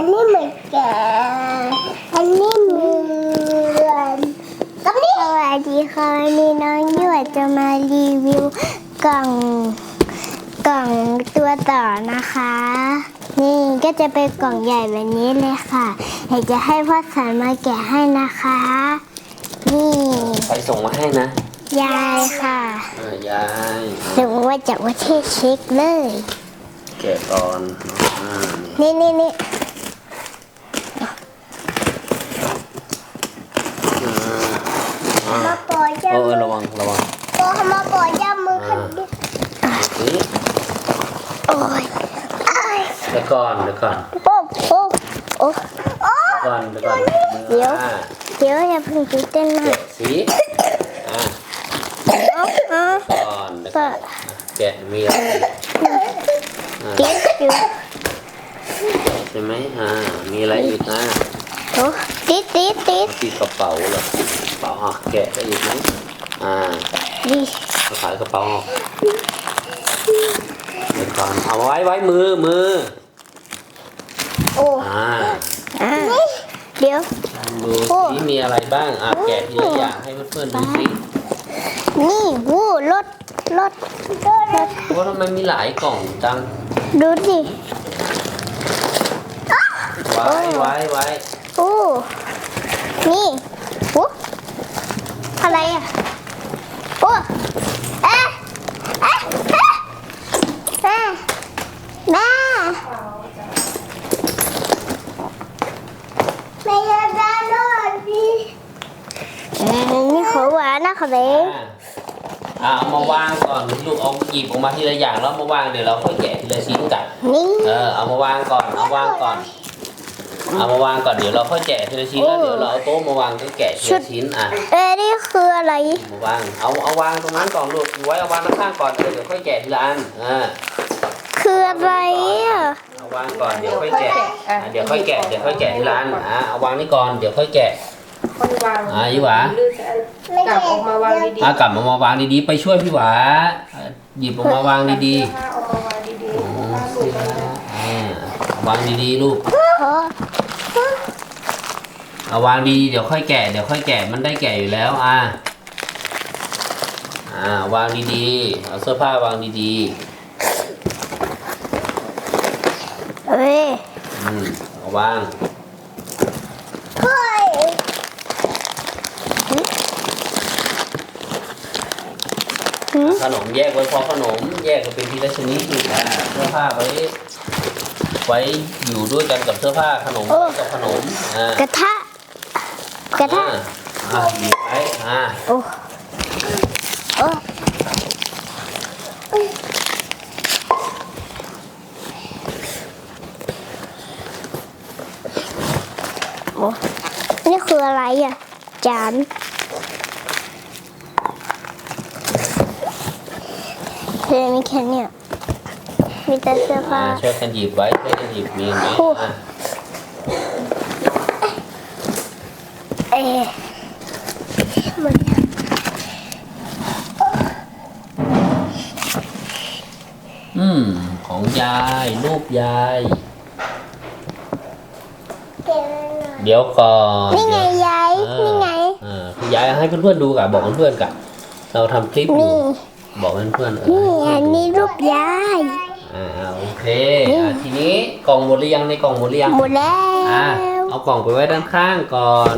อันนี้เหมือนแกอันนี้เหมือนกับนี่สวัสดีค่ะวันนี้น้องหยวดจะมารีวิวกล่องกล่องตัวต่อนะคะ นี่ก็จะเป็นกล่องใหญ่แบบนี้เลยค่ะอยากจะให้พ่อสานมาแกะให้นะคะ นี่ใครส่งมาให้นะ ยายค่ะอ่ายายส่งมาจากประเทศเช็กเลย แกะก่อนอ่านี่นี่นี่นี่ อ่า มาปล่อย เออระวังระวัง ปล่อย มาปล่อยย่ามือขึ้นดินี่โอ้ยอ้ายเดี๋ยวก่อนเดี๋ยวก่อนโอ้โอ้โอ้โอ้เดี๋ยวก่อนเดี๋ยวก่อนเดี๋ยวอ่าเดี๋ยวอย่าเพิ่งตื่นเต้นมาแกะกสีอ่าเอาเอาก่อนเดี๋ยวก่อนแกะมีอะไรอ่าติดอยู่ใช่ไหมอ่ามีอะไรอีกนะโอ้ติดติดติดมีกระเป๋าเหรอกระเป๋าอะแกะได้อีกไหมอ่า ดีเอาขายกระเป๋าออกเดี๋ยวก่อนเอาไว้ไว้มือมือโอ้อ่าอ่าเดี๋ยว ดูโอ้ สิมีอะไรบ้างอะแกะทีละอย่างให้เพื่อนๆดูสินี่วู้รถรถรถว่าทำไมมีหลายกล่องจังดูสิไว้ไว้ไว้โอ้นี่โอ้อะไรอะ โอ้เอ๊ะเอ๊ะเอ๊ะแม่แม่แม่ยาดาโนดีนี่ของหวานนะคะเบ้อะอะเอามาวางก่อนลูกเอาหยิบออกมาทีละอย่างแล้วมาวางเดี๋ยวเราค่อยแกะทีละชิ้นกันนี่ เออเอามาวางก่อนเอาวางก่อน เอามาวางก่อนเดี๋ยวเราค่อยแกะทีละชิ้นแล้วเดี๋ยวเราเอาโต๊ะมาวางก็แกะทีละชิ้นอะเอ้ยนี่คืออะไรมาวางเอาเอาวางตรงนั้นก่อนลูกไว้เอาวางข้างๆก่อนเออเดี๋ยวค่อยแกะทีละอันอ่าคืออะไรอะเอาวางก่อนเดี๋ยวค่อยแกะอะเดี๋ยวค่อยแกะเดี๋ยวค่อยแกะทีละอันอะเอาวางนี่ก่อนเดี๋ยวค่อยแกะคนวางอะยี่หวาลื่นจะกลับออกมาวางดีๆอะกลับมามาวางดีๆไปช่วยพี่หวาอะหยิบออกมาวางดีผ้าออกมาวางดีๆ วางดีๆลูกขอเอาวางดีๆเดี๋ยวค่อยแกะเดี๋ยวค่อยแกะมันได้แกะอยู่แล้วอะอ่าวางดีๆเอาเสื้อผ้าวางดีเอ้ยๆอืมเอาวางเฮ้ยขนมแยกไว้พอขนมแยกกันเป็นทีละชนิดอยู่อะเสื้อผ้าไว้ ไว้อยู่ด้วยกันกับเสื้อผ้าขนมไว้กับขนมอ่ากระทะกระทะอ่าอะหยิบไว้อ่าโอ้โอ้โอ้นี่คืออะไรอะ จานเธอมีแค่เนี้ย มีแต่เสื้อผ้า อ่าช่วยกันหยิบไว้ช่วยกันหยิบมีไหมโอ้ อะเอ๊ะมันอืม ของยายรูปยาย เก็บไว้หน่อย เดี๋ยวก่อนนี่ไงยายเดี๋ยวนี่ไง อ่าคือยายให้เพื่อนๆดูกับบอกเพื่อนๆกับเราทำคลิปอยู่นี่ บอกเพื่อนๆเออนี่ให้อันเพื่อนๆดูนี้รูปยาย อ่าโอเคอะทีนี้กล่องหมดหรือยังในกล่องหมดหรือยังหมดแล้อ่าวเอากล่องไปไว้ด้านข้างก่อน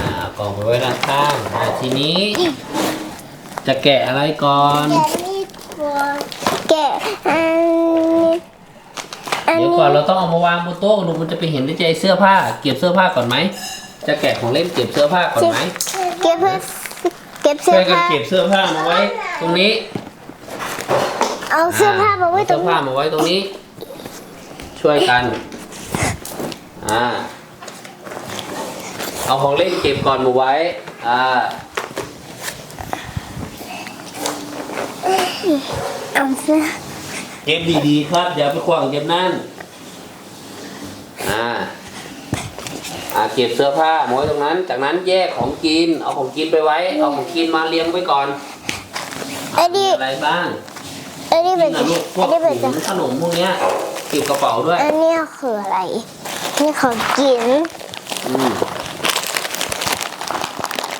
อ่าเอากล่องไปไว้ด้านข้างอ่าทีนี้ จะแกะอะไรก่อนแกะนี่ก่อน แกะอันนี้อันเดี๋ยวนี้ก่อนเราต้องเอามาวางบนโต๊ะดูมันจะไปเห็นได้ใจเสื้อผ้า เก็บเสื้อผ้าก่อนไหม จะแกะของเล่นเก็บเสื้อผ้าก่อนไหมเก็บเพื่อเก็บเสื้ช่อวยกันผ้าเก็บเสื้อผ้ามาไว้ ตรงนี้ เอาเสื้อผ้ามาไว้ตรเสื้งอนี้ผ้ามาไว้ตรงนี้ ช่วยกัน อ่า เอาของเล่นเก็บก่อนมาไว้ อ่าเอาเสื้อเก็บดีๆครับอย่าไปขวางเก็บนั่น อ่า อ่าเก็บเสื้อผ้ามาไว้ตรงนั้น จากนั้นแยกของกิน เอาของกินไปไว้ เอาของกินมาเลี้ยงไว้ก่อนไอ้นี่อะไรบ้างไอ้ นี่เป็นนี่นะลูกพวไอ้กนี่เป็นถุงขนมพวกเนี้ยเก็บกระเป๋าด้วย อันเนี้ยคืออะไร นี่ของกินอืม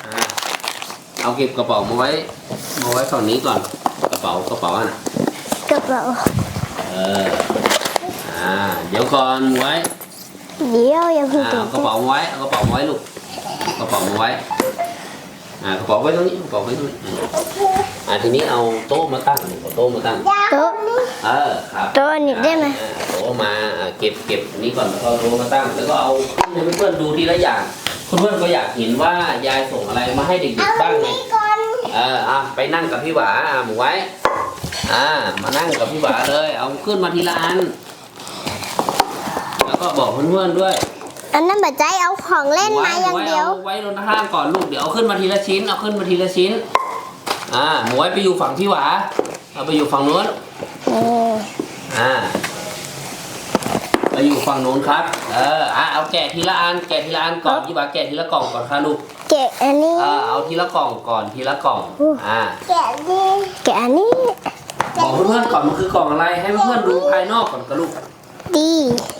อ่าเอาเก็บกระเป๋ามาไว้มาไว้ฝั่งนี้ก่อน กระเป๋ากระเป๋าอะนะกระเป๋าเอออ่าเดี๋ยวก่อนไว้เดี๋ยวอย่าเพิ่งอ่าตื่เอานกระเป๋ามาไว้เอากระเป๋ามาไว้ลูกกระเป๋ามาไว้อ่ากระเป๋าไว้ตรงนี้กระเป๋าไว้ตรงนี้อืม อ่าทีนี้เอาโต๊ะมาตั้งเอาโต๊ะมาตั้ง โต๊ะ เออครับโต๊ะนี่ได้ไหม อ่าโต๊ะมาอ่าเก็บเก็บอันนี้ก่อนแล้วก็โต๊ะมาตั้ง แล้วก็เอาให้เพื่อนๆดูทีละอย่างเพื่อนๆก็อยากเห็นว่ายายส่งอะไรมาให้เด็กๆบ้างไง ก่อนเอออะไปนั่งกับพี่หวาอะหมูไว้ อ่า มานั่งกับพี่หวาเลย เอาขึ้นมาทีละอัน แล้วก็บอกเพื่อนๆด้วยอันนั้นแบบใจเอาของเล่นมาอย่างเดียว หมูไว้เอาไว้ข้างก่อนลูก เดี๋ยวเอาขึ้นมาทีละชิ้น เอาขึ้นมาทีละชิ้น อ่าหมูไว้ไปอยู่ฝั่งพี่หวาเอาไปอยู่ฝั่งนู้นนี่อ่าไปอยู่ฝั่งนู้นครับ เอออะเอาแกะทีละอันแกะทีละอันก่อนพี่หวาแกะทีละกล่องก่อนค่ะลูกแกะอันนี้เออเอาทีละกล่องก่อนทีละกล่องอ่าแกะนี่แกะอันนี้บอกเพื่อนๆก่อนมันคือกล่องอะไรให้เพื่อนๆดูภายนอกก่อนกับลูกดี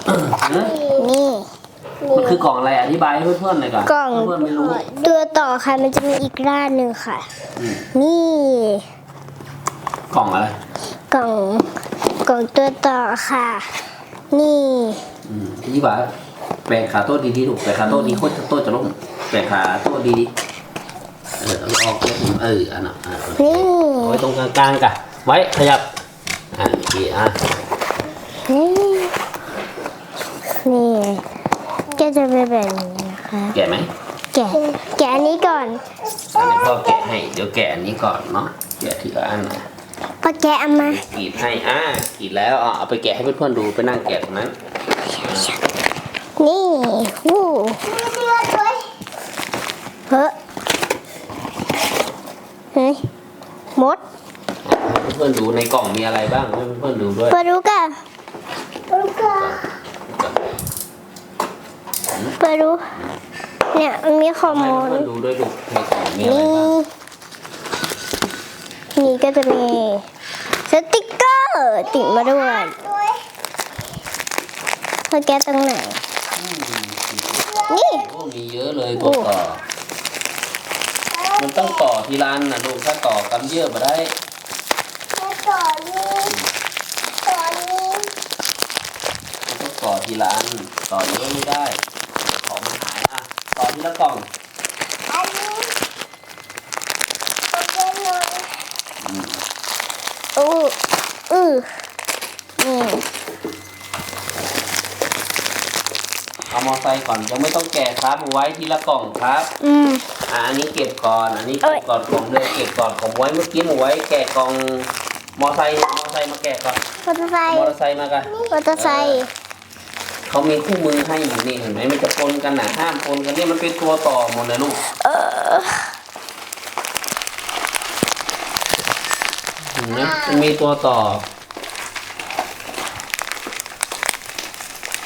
หืมนี่ มันคือกล่องอะไรอธิบายให้เพื่อนๆหน่อยก่อนกล่อง เพื่อนๆไม่รู้ตัวต่อค่ะมันจะมีอีกด้านหนึ่งค่ะ อืมนี่กล่องอะไรกล่องกล่องตัวต่อค่ะ นี่ อืมพี่บ่าแบกขาโต๊ะดีๆลูกแบกขาโต๊ะดีโคตรโต๊ะจะล้มแบกขาโต๊ะดีๆเออเอาออกเลยเอออันนั้นอะนี่ เอาไว้ตรงกลางๆกะไว้ขยับอะโอเคอะนี่นี่ ก็จะเป็นแบบนี้นะคะ แกะไหมแกะ แกะอันนี้ก่อน อันนี้ก็แกะให้ เดี๋ยวแกะอันนี้ก่อนเนาะ แกะทีละอันนะก็แกะเอามากรีดให้ อ่ากรีดแล้วอะเอาไปแกะให้เพื่อนๆดู ไปนั่งแกะตรงนั้น นี่วู้เฮ้ยเฮ้ยมด ให้เพื่อนๆดูในกล่องมีอะไรบ้างให้เพื่อนๆดูด้วย ปลาดุกอะปลาดุกอะปลาดุกเนี่ยมันมีข้อให้มูล เพื่อนๆดูด้วยลูกในกล่องมีอะไรนี่ บ้างนี่ก็จะมีสติกเกอร์ติดมาด้วยเธอแกะตรงไหน นี่ โอ้มีเยอะเลยตัวต่อ มันต้องต่อทีละอันนะลูกถ้าต่อกำเยอะมาได้ต่อนี้ต่อนี้มันต้องต่อทีละอันต่อเยอะไม่ได้ ของมันหายอะต่อ ทีละกล่องอันนี้โอเคหน่อยอืมอู้อือนี่เอามอไซค์ก่อนยังไม่ต้องแกะครับเอาไว้ทีละกล่องครับอืม อะอันนี้เก็บก่อนอันนี้เก็บก่อนของเดิมเก็บก่อนขอไว้เมื่อกี้เอไว้แกะกล่องมอไซค์มอไซค์มาแกะก่อนมอเตอร์ไซค์มอเตอร์ไซค์มากันมอเตอร์ไซค์ เขามีคู่มือให้อยู่นี่เห็นไหมมันจะปนกันนะห้ามปนกันเนี่ยมันเป็นตัวต่อหมดเลยลูกเออเห็นไหมมันมีตัวต่อ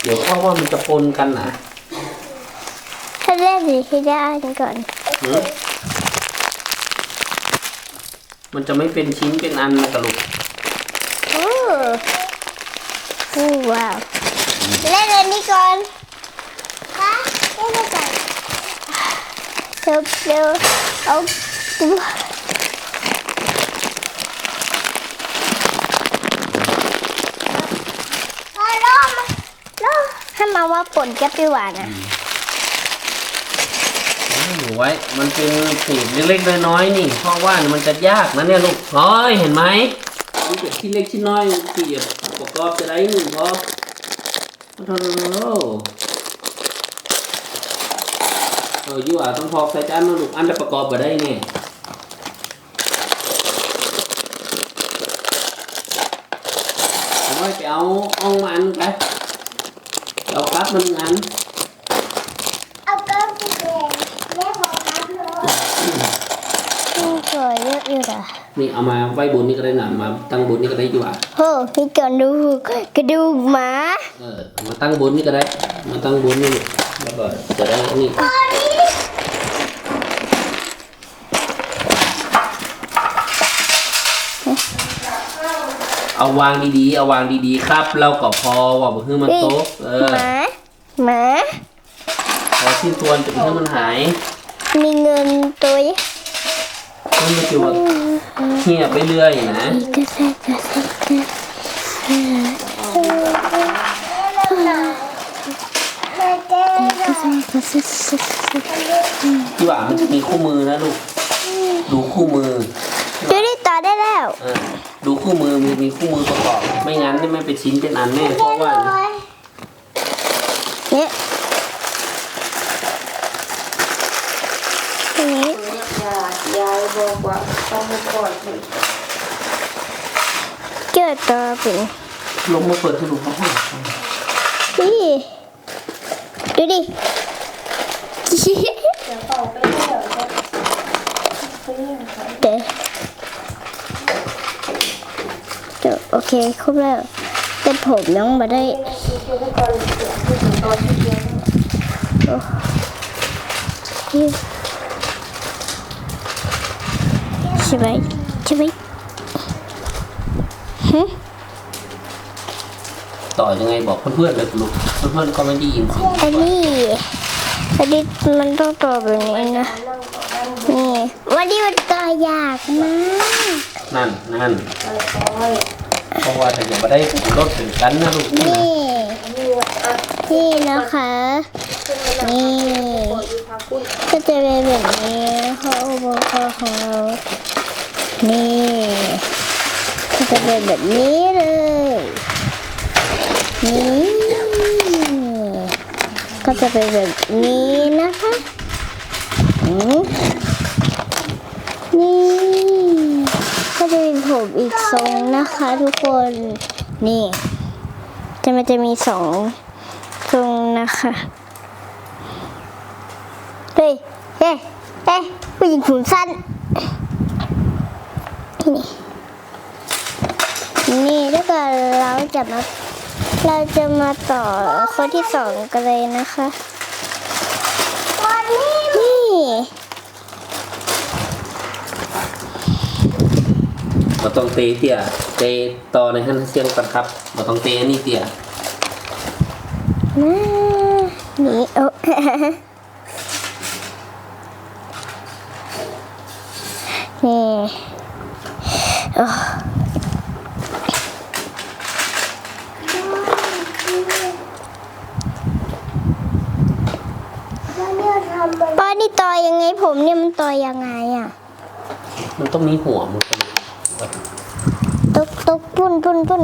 เดี๋ยวเพราะว่ามันจะปนกันนะถ้าเล่นสีที่ได้านก่อนหือมันจะไม่เป็นชิ้นเป็นอันนะกระลูก โอ้โอ้ว้าวเล่นอันนี้ก่อนคะเล่นอันก่อน เดี๋ยวเดี๋ยวเอาเอาล่อมาล่อให้มาว่าป่นแก้ปปี้หวานอะหนูไว้ มันเป็นสีเล็กๆน้อยๆนี่ เพราะว่ามันจะยากนะเนี่ยลูกเฮ้ยเห็นไหมมันเป็นชิ้นเล็กชิ้นน้อยที่ประกอบจะได้หนึ่งพอโอ้โหเออยูอะต้องพอกใส่จานนะลูกอันจะประกอบมาได้เนี่ยเอาไว้ไปเอาอ่องมาอันไปเอากลับมันอันเอาเกินไปเลยแม่บอกครับเลยสวยเยอะอยู่อะนี่เอามาไว้บนนี่ก็ได้นะมาตั้งบนนี่ก็ได้อยู่อะโอ้มีกระดูกกระดูกหมาเออเอามาตั้งบนนี่ก็ได้ มาตั้งบนนี่ลูกแล้วก็จะได้นี่ เอาวางดีๆ เอาวางดีๆ ครับ เราก็พอว่าบ่คือมันโต๊ะเออหมาหมาพอทิ้งทวนจะไปให้มันหายมีเงินตัวมันไม่จะว่าเหี่ยไปเรื่อยนะก็ใส่ก็ใส่ก็ก็ใส่ก็ใส่ที่ว่ามันจะมีคู่มือนะลูกดูคู่มือดูดิต่อได้ แล้วเออดูคู่มือมีมีคู่มือประกอบ ไม่งั้นนี่ไม่เป็นชิ้นเป็นอันแน่เพราะว่าเนี่ยอันนี้ยายยายบอกว่าต้องให้ก่อนถึงเกิดต่อเป็นลงมาเปิดให้ดูเขาห้องนี่ดูดิเดี๋ยวต่อไปเดี๋ยวจะไปเรื่องค่ะเดี๋ยวเดี๋ยวโอ เคครบแล้วแต่ผมยังไม่ได้คือคือให้ก่อนเดี๋ยวคือถึงตอนที่เดียวนี่ใช่ไหมใช่ไหมฮะต่อยังไงบอกเพื่อนๆเลยลูกเพื่อนๆก็ไม่ได้ยินเสิอันนี้อันนี้มันต้องต่อแบบนี้นะนั่งต่อนั่งนี่วันนี้มันต่อยากมากนั่นนั่นอะไราะว่าถ้าอย่ามาได้รถถึงกันนะลูกนี่นี่ว่าอะนี่นะคะ นี่ก็จะเป็นแบบนี้นะคะอุปกรณ์ของเรานี่ก็จะเป็นแบบนี้เลยนี่ก็จะเป็นแบบนี้นะคะนี่ ผมอีกทรงนะคะทุกคนนี่จะมันจะมีสองทรงนะคะเฮ้ยเฮ้ยเฮ้ยผู้หญิงผมสั้นนี่นี่แล้วก็เราจะมาเราจะมาต่อข้อที่สองกันเลยนะคะนี่ มาต้องเตะเตี่ยเตะต่อในขั้นเสียงกันครับมาต้องเตะอันนี่เตี่ยมานี่โอ้นี่โอ้ป้านี่ต่อยังไงผมเนี่ยมันต่อยังไงอะ มันต้องมีหัวมันก็ ตุกตุกปุ้นปุ้นปุ้น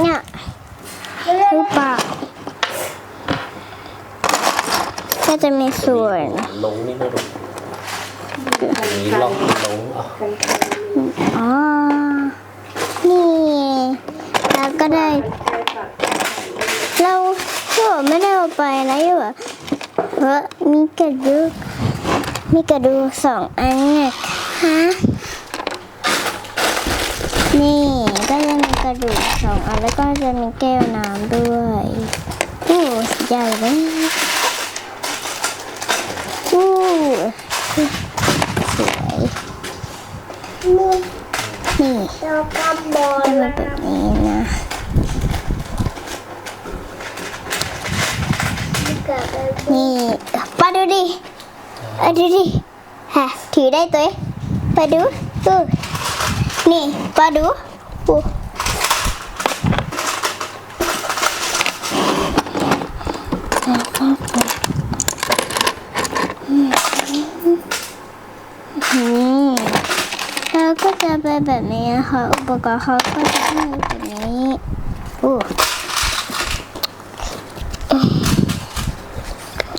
เนี่ยหรือเปล่าก็จะมีส่วน ลงนี่นะลูกอันนี้ล็อกลงอะกันกันอ๋อ นี่ แล้วก็ได้ เราก็ไม่ได้เอาไปนะอยู่อะเพราะมีกระดูกมีกระดูกสองอันเนี่ยฮะ นี่ก็จะมีกระดูกสองอันแล้วก็จะมีแก้วน้ำด้วยโอ้ใหญ่เลยโอ้สวยนี่แล้วก็บอลจะเป็นแบบนี้นะนี่ป้าดูดิอะดูดิฮะถือได้ตัวเองป้าดูดู นี่ป้าดูโอ้อืมแล้วก็จะเป็นแบบนี้นะคะอุปกรณ์เขาก็จะเป็นแบบนี้โอ้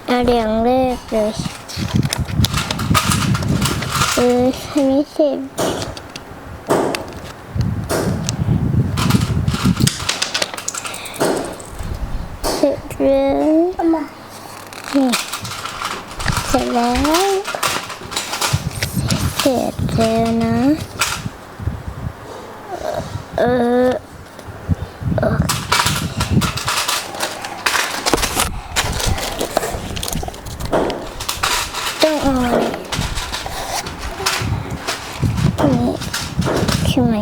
เอาเรียงเลขเลยเออให้ไม่เสร็จ ช่ไหม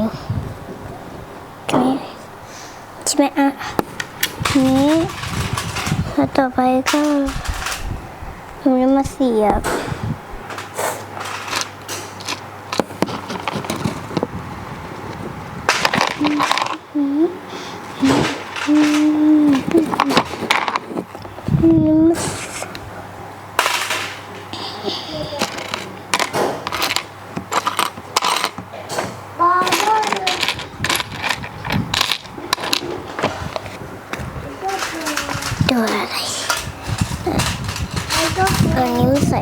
ใช่ไมใช่ไหมอะนี้แล้วต่อไปก็มันจะมาเสียบ ตัวอะไรอันนี้ไม่ใส่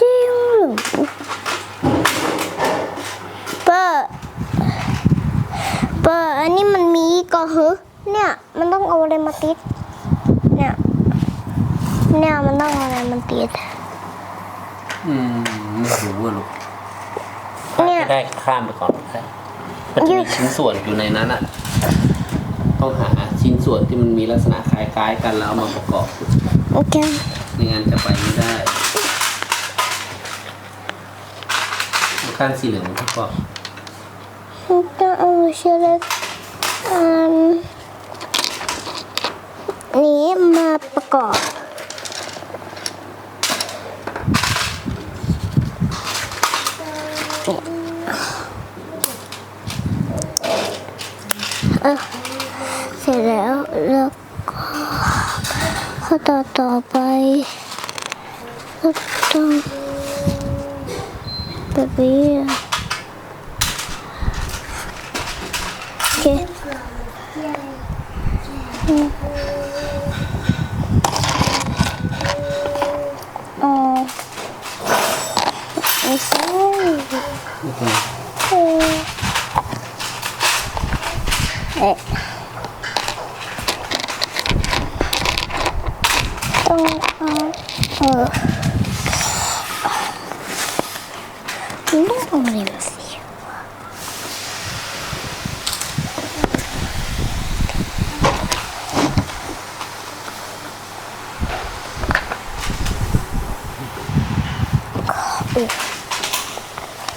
จิ้งหลูเปอร์เปอร์อันนี้มันมีก็ฮึเนี่ย มันต้องเอาอะไรมาติด เนี่ย เนี่ยมันต้องเอาอะไรมาติด อืมไม่รู้อะลูกเนี่ย ได้ข้ามไปก่อนได้มันจะมีชิ้นส่วนอยู่ในนั้นอะ ต้องหาชิ้นส่วนที่มันมีลักษณะคล้ายๆกันแล้วเอามาประกอบโอเคไม่งั้นจะไปไม่ได้ขั้นสีเหลืองประกอบจะเอาเชือกอันนี้มาประกอบเออ เสร็จแล้วแล้วก็ขั้นตอนต่อไปก็ต้องแบบนี้โอเคอืมอ๋อไม่ใช่เออเอ๊ะต้องเอาเออต้องเอาอะไรมาเสียบวะโ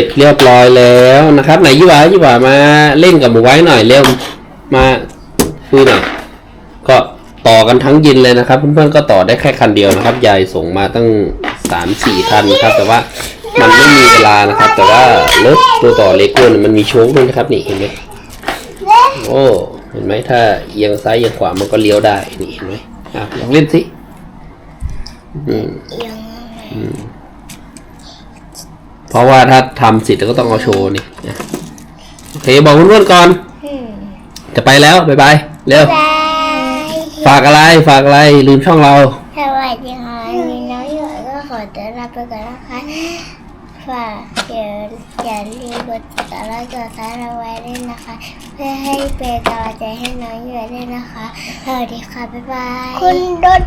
เสร็จเรียบร้อยแล้วนะครับไหนยี่หวายี่หวามาเล่นกับหมูไว้หน่อยเร็วมาคุยหน่อยก็ต่อกันทั้งยินเลยนะครับ เพื่อนๆก็ต่อได้แค่คันเดียวนะครับ ยายส่งมาตั้งสามสี่คันครับ แต่ว่ามันไม่มีเวลานะครับ แต่ว่ารถตัวต่อเลโก้เนี่ยมันมีโชคด้วยนะครับนี่เห็นไหมโอ้เห็นไหมถ้าเอียงซ้ายเอียงขวามันก็เลี้ยวได้นี่เห็นไหมอะลองเล่นสิอืมอียง เพราะว่าถ้าทำเสร็จแล้วก็ต้องเอาโชว์นี่อะโอเคบอกเพื่อนๆก่อนอืมจะไปแล้ว บ๊ายบาย เร็ว บายฝากอะไร ฝากอะไร ลืมช่องเรา สวัสดีค่ะมีน้องหยดก็ขอต้อนรับไปก่อนนะคะฝากอย่าอย่าลืมกดติดตามและกดซับสไครต์ด้วยนะคะ เพื่อให้เป็นกำลังใจให้น้องหยดด้วยนะคะ สวัสดีค่ะ บ๊ายบาย คุณรถ